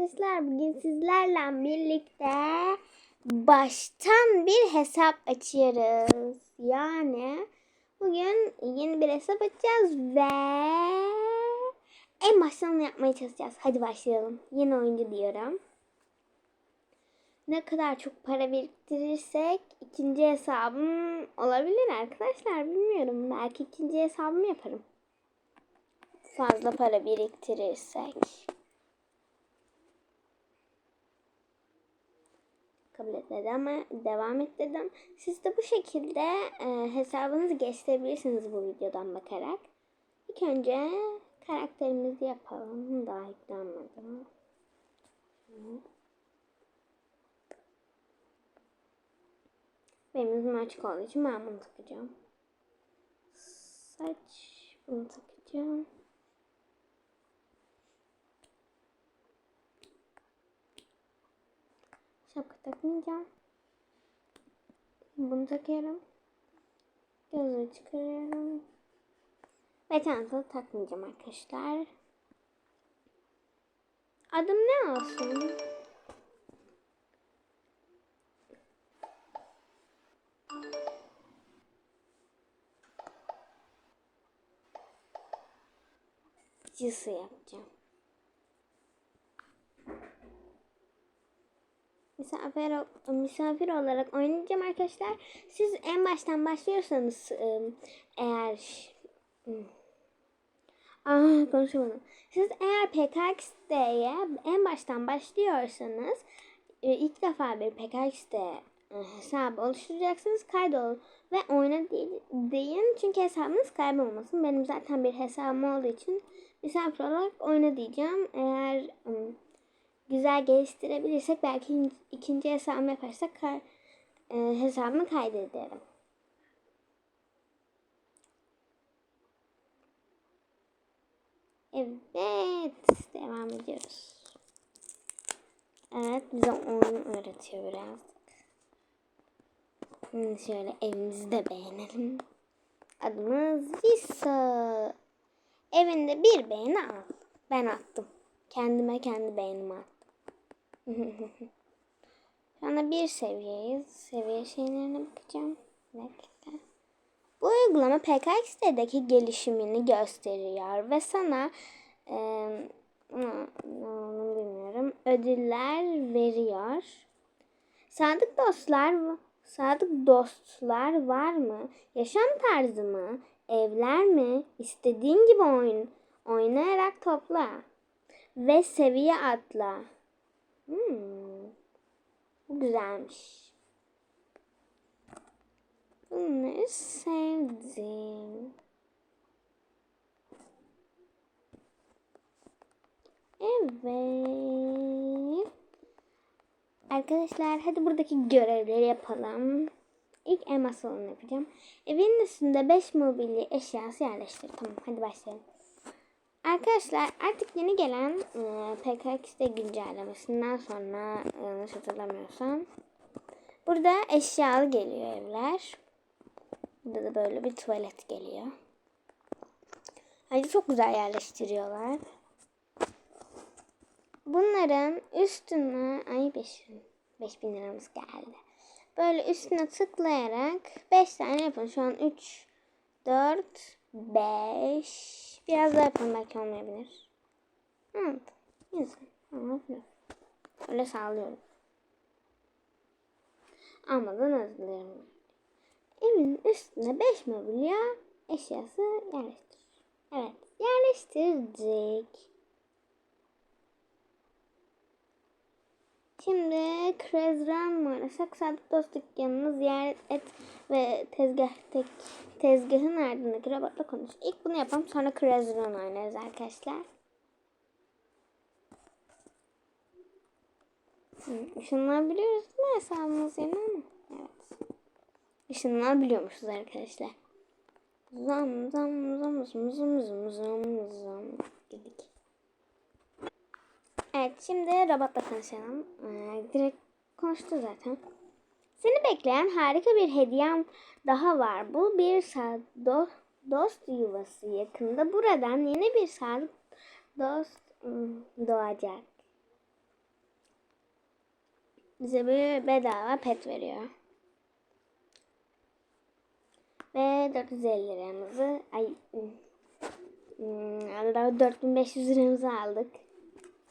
Arkadaşlar bugün sizlerle birlikte baştan bir hesap açıyoruz. Yani bugün yeni bir hesap açacağız ve en baştan yapmaya çalışacağız. Hadi başlayalım. Yeni oyuncu diyorum. Ne kadar çok para biriktirirsek ikinci hesabım olabilir arkadaşlar. Bilmiyorum. Belki ikinci hesabımı yaparım. Fazla para biriktirirsek. Kabul et dedi ama devam et dedim. Siz de bu şekilde e, hesabınızı geliştirebilirsiniz bu videodan bakarak. İlk önce karakterimizi yapalım. Daha yüklenmedi. Benim yüzüm açık olduğu için ben bunu takacağım. Saç bunu takacağım. Şapka takmayacağım. Bunu takıyorum. Gözlüğü çıkarıyorum. Ve çanta takmayacağım arkadaşlar. Adım ne olsun? Cısı yapacağım. Misafir misafir olarak oynayacağım arkadaşlar. Siz en baştan başlıyorsanız eğer Ah konuşamadım. Siz eğer PKX'de en baştan başlıyorsanız ıı, ilk defa bir PKX'de hesabı oluşturacaksınız. Kaydol ve oyna deyin. Çünkü hesabınız kaybolmasın. Benim zaten bir hesabım olduğu için misafir olarak oyna diyeceğim. Eğer güzel geliştirebilirsek belki ikinci hesabımı yaparsak e, hesabımı kaydederim. Evet, devam ediyoruz. Evet, bize oyun öğretiyor. Şimdi şöyle evimizi de beğenelim. Adımız Visa. Evinde bir beğeni al. Ben attım. Kendime kendi beğenimi attım. Şu anda bir seviyeyiz. Seviye şeylerine bakacağım. Bekle. Bu uygulama PKX'deki gelişimini gösteriyor ve sana e, onu bilmiyorum ödüller veriyor. Sadık dostlar sadık dostlar var mı? Yaşam tarzı mı? Evler mi? İstediğin gibi oyun oynayarak topla ve seviye atla. Hmm. Güzelmiş. Bunları sevdim. Evet. Arkadaşlar hadi buradaki görevleri yapalım. İlk elmas salonu yapacağım. Evin üstünde 5 mobilya eşyası yerleştir. Tamam hadi başlayalım. Arkadaşlar artık yeni gelen e, PKX'de güncellemesinden sonra yanlış hatırlamıyorsam burada eşyalı geliyor evler. Burada da böyle bir tuvalet geliyor. Bence çok güzel yerleştiriyorlar. Bunların üstüne ay 5 5000 liramız geldi. Böyle üstüne tıklayarak 5 tane yapın. Şu an 3 4 5 Biraz daha yapalım belki olmayabilir. Evet. Ama Öyle sağlıyorum. Almadan dilerim. Evin üstüne 5 mobilya eşyası yerleştir. Evet. Yerleştirdik. Şimdi Krezran arasak Sadık Dost dükkanını ziyaret et ve tezgah tek, tezgahın ardındaki robotla konuş. İlk bunu yapalım sonra Krezran oynarız arkadaşlar. Işınlanabiliyoruz değil mi hesabımız yerine mi? Evet. Işınlanabiliyormuşuz arkadaşlar. Zam zam zam zam zam zam zam dedik. Evet şimdi robotla konuşalım. Ee, direkt konuştu zaten. Seni bekleyen harika bir hediyem daha var. Bu bir do dost yuvası yakında. Buradan yeni bir sadık dost ıı, doğacak. bize bir bedava pet veriyor. Ve 450 liramızı ay hmm, 4500 liramızı aldık.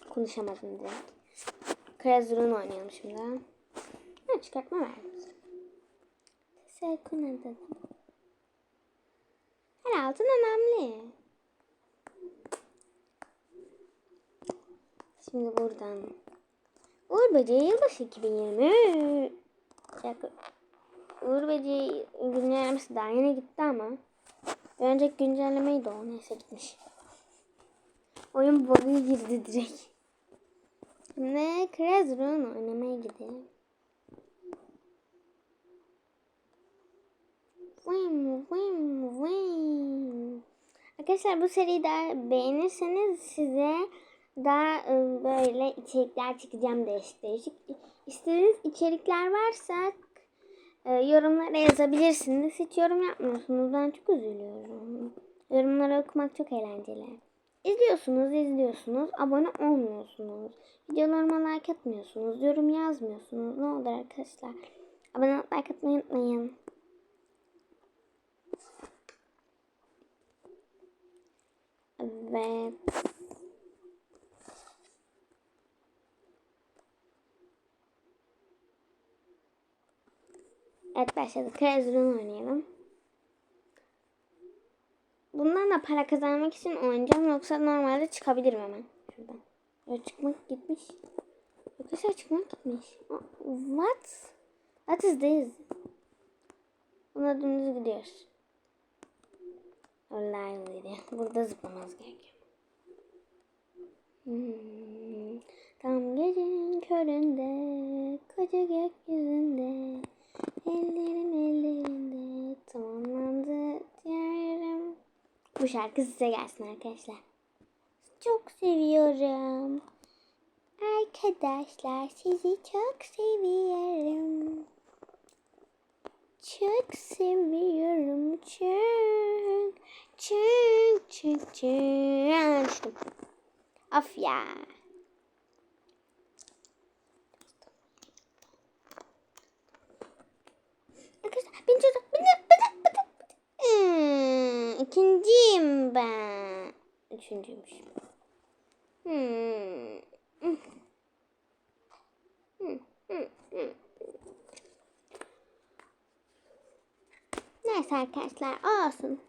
Konuşamadım direkt. Krazur'un oynayalım şimdi. Ha, çıkartma verdim. Sekun adı. Her altın önemli. Şimdi buradan. Uğur Böceği Yılbaşı 2020. Bir dakika. Uğur Böceği güncellemesi daha yeni gitti ama. Bir önceki güncellemeyi o neyse gitmiş. Oyun bug'a girdi direkt. Şimdi Crash Run oynamaya gidelim. Vim, vim, vim. Arkadaşlar bu seriyi de beğenirseniz size daha e, böyle içerikler çekeceğim değişik değişik. İstediğiniz içerikler varsa e, yorumlara yazabilirsiniz. Hiç yorum yapmıyorsunuz. Ben çok üzülüyorum. Yorumları okumak çok eğlenceli. İzliyorsunuz, izliyorsunuz. Abone olmuyorsunuz. Videolarıma like atmıyorsunuz. Yorum yazmıyorsunuz. Ne olur arkadaşlar. Abone olup like atmayı unutmayın. Evet. Evet başladık. Krezrun oynayalım. Bundan da para kazanmak için oynayacağım. Yoksa normalde çıkabilirim hemen. Şuradan. Böyle çıkmak gitmiş. Arkadaşlar çıkmak gitmiş. What? What is this? Buna dümdüz gidiyoruz. Online gidiyor. Burada zıplamaz gerekiyor. Hmm. Tam gecenin köründe, koca gökyüzünde, ellerim ellerinde tamamlandı diyorum. Bu şarkı size gelsin arkadaşlar. Çok seviyorum. Arkadaşlar sizi çok seviyorum. Çok seviyorum. Çok. Çok çok çok. Of ya. Arkadaşlar beni çocuk beni beni beni Hmm, ikinciyim ben. Üçüncüymüş. Hmm. Hmm. Hmm. Hmm. Neyse arkadaşlar olsun.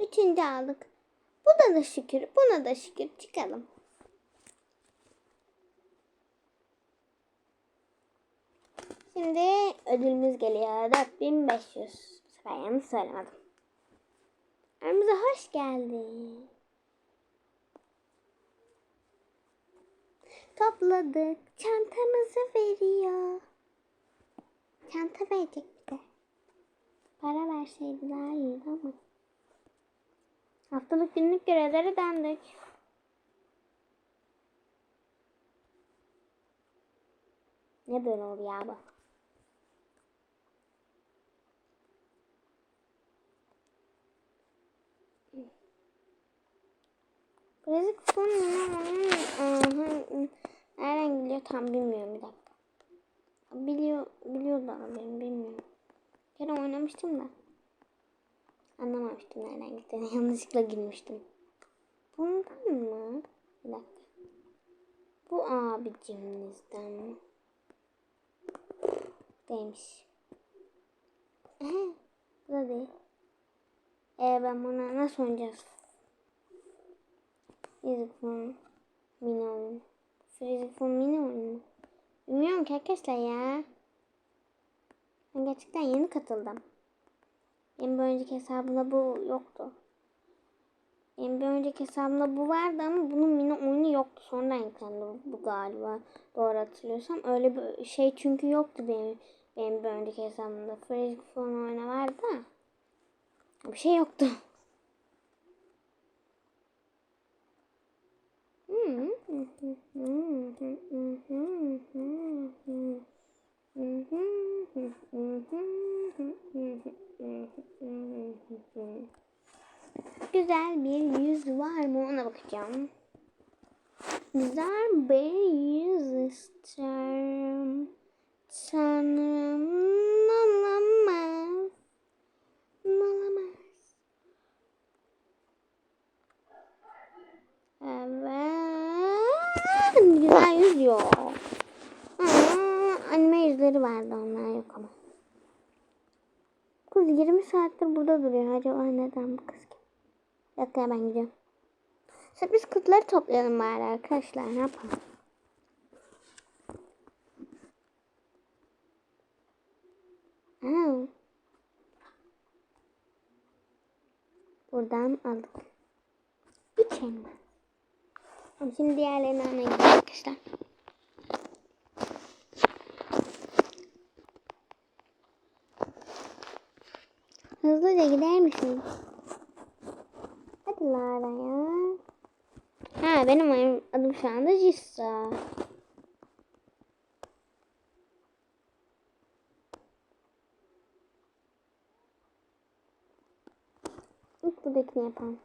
Üçüncü aldık. Buna da şükür, buna da şükür çıkalım. Şimdi ödülümüz geliyor. 4500. Bu sefer yanlış söylemedim. Aramıza hoş geldin. Topladık. Çantamızı veriyor. Çanta verecek bir de. Para verseydi daha iyiydi ama. Haftalık günlük görevleri döndük. Ne böyle oldu ya bu? Birazcık son Nereden geliyor tam bilmiyorum bir dakika. Biliyor, biliyor da ben bilmiyorum. Bir kere oynamıştım da. Anlamamıştım nereden gittiğini. Yanlışlıkla girmiştim. Bundan mı? Bir dakika. Bu abicimizden mi? Değilmiş. Ehe, bu da değil. Ee, ben buna nasıl oynayacağız? Music Phone mini oyun. Music Phone mini oyun mu? Bilmiyorum ki arkadaşlar ya. Ben gerçekten yeni katıldım. Benim bir önceki hesabımda bu yoktu. Benim bir önceki hesabımda bu vardı ama bunun mini oyunu yoktu. Sonradan yüklendi bu galiba. Doğru hatırlıyorsam. Öyle bir şey çünkü yoktu benim, benim bir önceki hesabımda. Fresh Phone oyunu vardı da. Bir şey yoktu. Güzel bir yüz var mı ona bakacağım. Güzel bir yüz istiyorum. Sanırım olamaz. Olamaz. Evet. Güzel yüzüyor. Aa, anime yüzleri vardı onlar yok ama. Kız 20 saattir burada duruyor. Acaba neden bu kız ki? Bir dakika ben gidiyorum. Sürpriz kutuları toplayalım bari arkadaşlar. Ne yapalım? Aa. Buradan aldık. Üç elma. Şimdi diğerlerini almaya arkadaşlar. Hızlıca gider misin? Hadi Lara ya. Ha benim adım şu anda Cissa. İlk buradakini yapalım.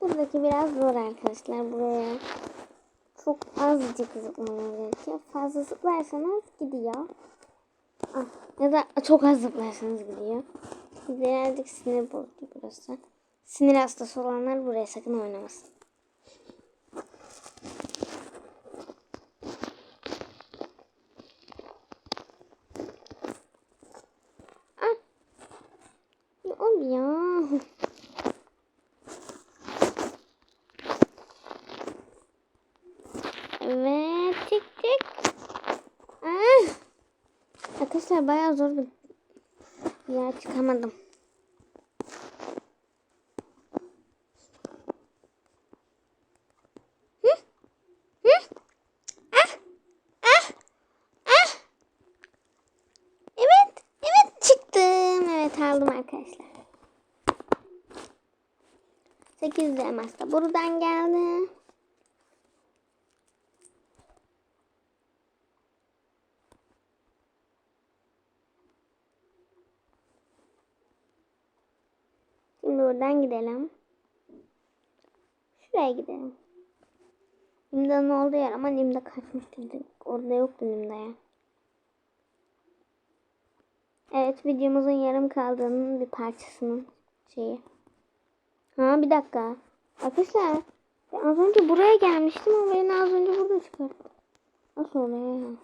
Buradaki biraz zor arkadaşlar. Buraya çok azıcık zıplamamız gerekiyor. Fazla zıplarsanız gidiyor. Ya da çok az zıplarsanız gidiyor. Birazcık sinir bozucu burası. Sinir hastası olanlar buraya sakın oynamasın. Ah. Ne oluyor? Evet, tik tik. Ah. Arkadaşlar bayağı zor bir yer çıkamadım. Ah! Ah! Ah! Evet, evet çıktım. Evet aldım arkadaşlar. 8 elmas da buradan geldi. Şimdi buradan gidelim. Şuraya gidelim. Nimda'nın olduğu yer ama Nimda kaçmıştı. Orada yoktu Nimda ya. Evet videomuzun yarım kaldığının bir parçasının şeyi. Ha bir dakika. Arkadaşlar ben az önce buraya gelmiştim ama beni az önce burada çıkarttı. Nasıl oluyor ya?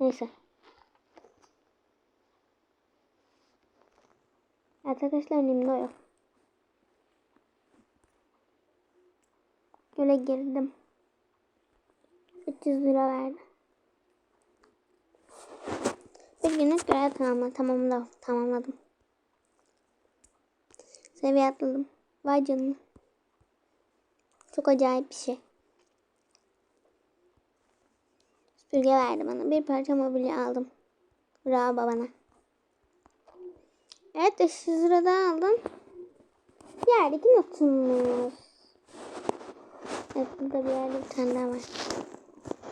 Neyse. Arkadaşlar Nimda yok. Göle girdim. 300 lira verdi. Bir günlük görev tamamla, tamamla, tamamladım. Seviye atladım. Vay canına. Çok acayip bir şey. Süpürge verdi bana. Bir parça mobilya aldım. Bravo babana. Evet 500 lira daha aldım. Yerdeki notumuz. Evet burada bir yerde bir tane daha var.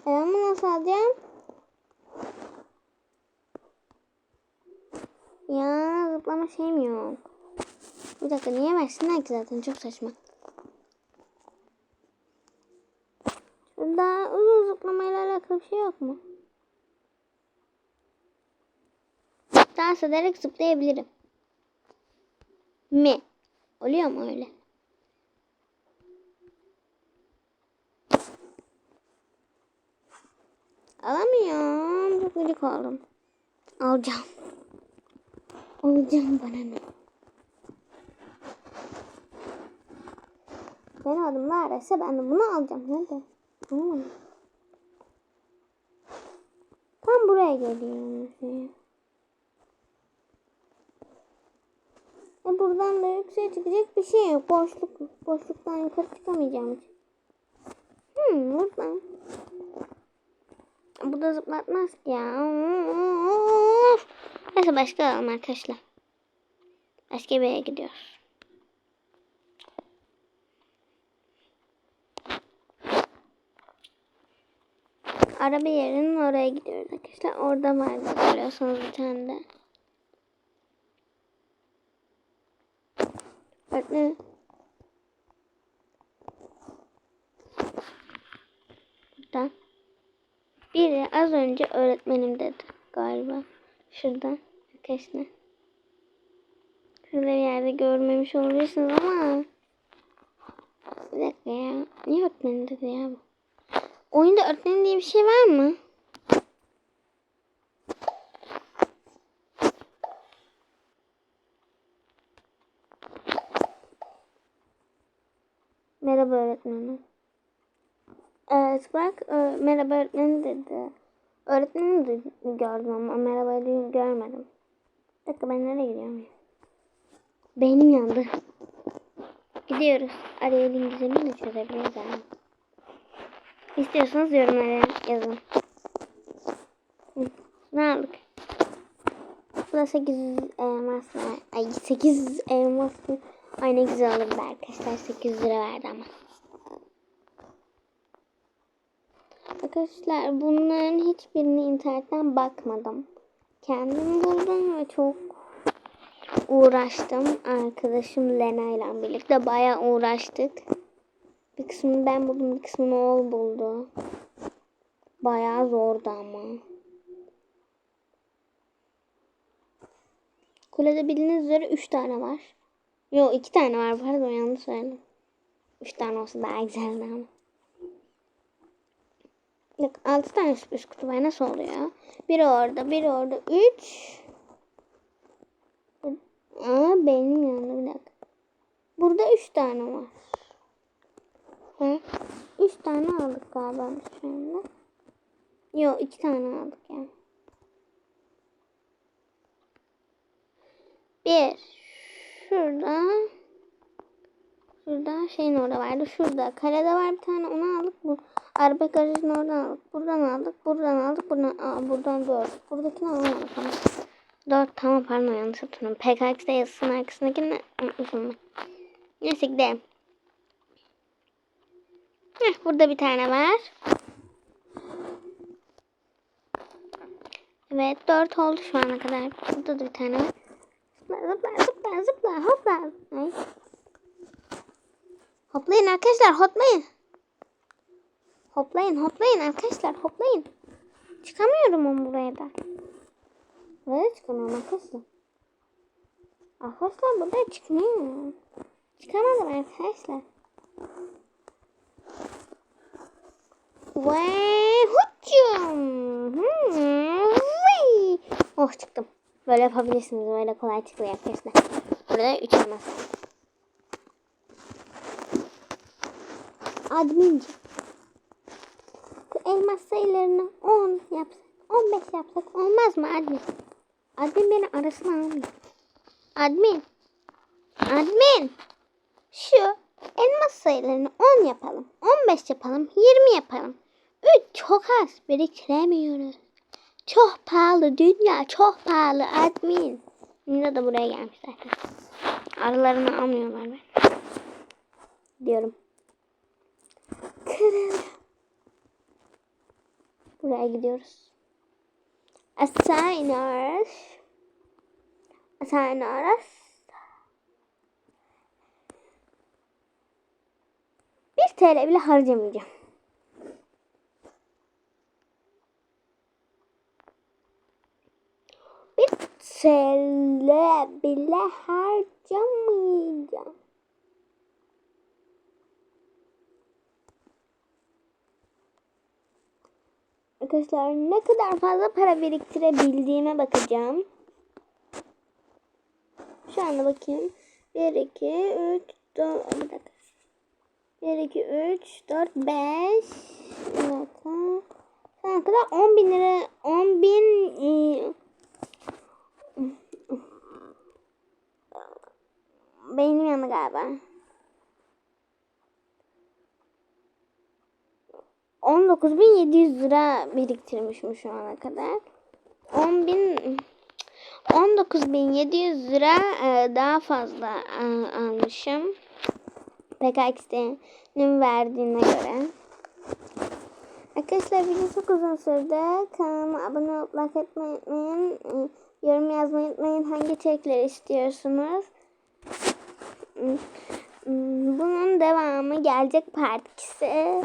E ama nasıl alacağım? Ya zıplama şeyim yok. Bir dakika niye versinler ki zaten çok saçma. Şurada uzun zıplamayla alakalı bir şey yok mu? Dans ederek zıplayabilirim. Mi? Oluyor mu öyle? Alamıyorum. Çok gıcık oldum. Alacağım. Alacağım bana ne? Benim adım neredeyse ben de bunu alacağım. Nerede? Anlamadım. Tam buraya geliyor. Şey. E buradan da yükseğe çıkacak bir şey yok. Boşluk, boşluktan yukarı çıkamayacağım. Hmm, buradan. Bu da zıplatmaz ya. Neyse başka alalım arkadaşlar. Başka bir yere gidiyoruz. Araba yerinin oraya gidiyoruz arkadaşlar. Orada vardı görüyorsunuz bir tane de. Bak ne? Buradan. Biri az önce öğretmenim dedi galiba. Şurada arkadaşlar. Şurada bir yerde görmemiş olabilirsiniz ama. Bir dakika ya. Niye öğretmenim dedi ya bu? Oyunda öğretmenim diye bir şey var mı? Merhaba öğretmenim. Evet bak ö- merhaba öğretmenim dedi. Öğretmenim de gördüm ama merhaba diye görmedim. Bir dakika ben nereye gidiyorum? Beynim yandı. Gidiyoruz. Araya gizemini de çözebiliriz yani. İstiyorsanız yorumlara yazın. Hı, Ne aldık? Burada 800 elmas var. Ay 800 elmas? Ay ne güzel olurdu arkadaşlar. 800 lira verdi ama. Arkadaşlar bunların hiçbirini internetten bakmadım. Kendim buldum ve çok uğraştım. Arkadaşım Lena ile birlikte bayağı uğraştık. Bir kısmını ben buldum, bir kısmını o buldu. Bayağı zordu ama. Kulede bildiğiniz üzere 3 tane var. Yok 2 tane var pardon yanlış söyledim. 3 tane olsa daha güzeldi ama. Yok 6 tane sürpriz kutu var nasıl oluyor? Biri orada biri orada 3. Aa benim yanında bir dakika. Burada 3 tane var. Ha? 3 tane aldık galiba şu anda. Yok 2 tane aldık yani. Bir. Şurada. Şurada şeyin orada vardı. Şurada. Kalede var bir tane onu aldık. Bu araba garajını oradan aldık. Buradan aldık. Buradan aldık. Buradan, aa, buradan dört. Buradakini alamadık ama. Dört tamam pardon yanlış hatırladım. PKX'de yazısının arkasındakini unutmuşum ben. Neyse gidelim. Heh, burada bir tane var. Evet dört oldu şu ana kadar. Burada da bir tane var. Zıpla zıpla zıpla zıpla hopla. Ay. Hoplayın arkadaşlar hoplayın. Hoplayın hoplayın arkadaşlar hoplayın. Çıkamıyorum ben buraya da. Buraya çıkamıyorum arkadaşlar. Arkadaşlar buraya çıkmıyorum. Çıkamadım arkadaşlar. Ve hucum. Hmm. Oh çıktım. Böyle yapabilirsiniz. Böyle kolay çıkıyor arkadaşlar. Burada 3 elmas. Adminci. Bu elmas sayılarını 10 yapsak, 15 yapsak olmaz mı admin? Admin beni arasına almıyor. Admin. Admin. Şu elmas sayılarını 10 yapalım. 15 yapalım. 20 yapalım. 3 çok az. Biriktiremiyoruz. Çok pahalı. Dünya çok pahalı. Admin. Şimdi de buraya gelmiş zaten. Aralarını almıyorlar ben. Diyorum. Buraya gidiyoruz. Aşağı iniyoruz. Aşağı iniyoruz. Bir TL bile harcamayacağım. Bir TL bile harcamayacağım. Arkadaşlar ne kadar fazla para biriktirebildiğime bakacağım. Şu anda bakayım. 1, 2, 3, 4, bir dakika. 1, 2, 3, 4, 5. Bir dakika. Şu ana kadar 10 bin lira, 10 bin e, Beynim yandı galiba. 19.700 lira biriktirmişim şu ana kadar. 10.000 19.700 lira e, daha fazla e, almışım. PKX'nin verdiğine göre. Arkadaşlar video çok uzun sürdü. Kanalıma abone olup like etmeyi unutmayın. E, Yorum yazmayı unutmayın. Hangi içerikleri istiyorsunuz? Bunun devamı gelecek part 2'si.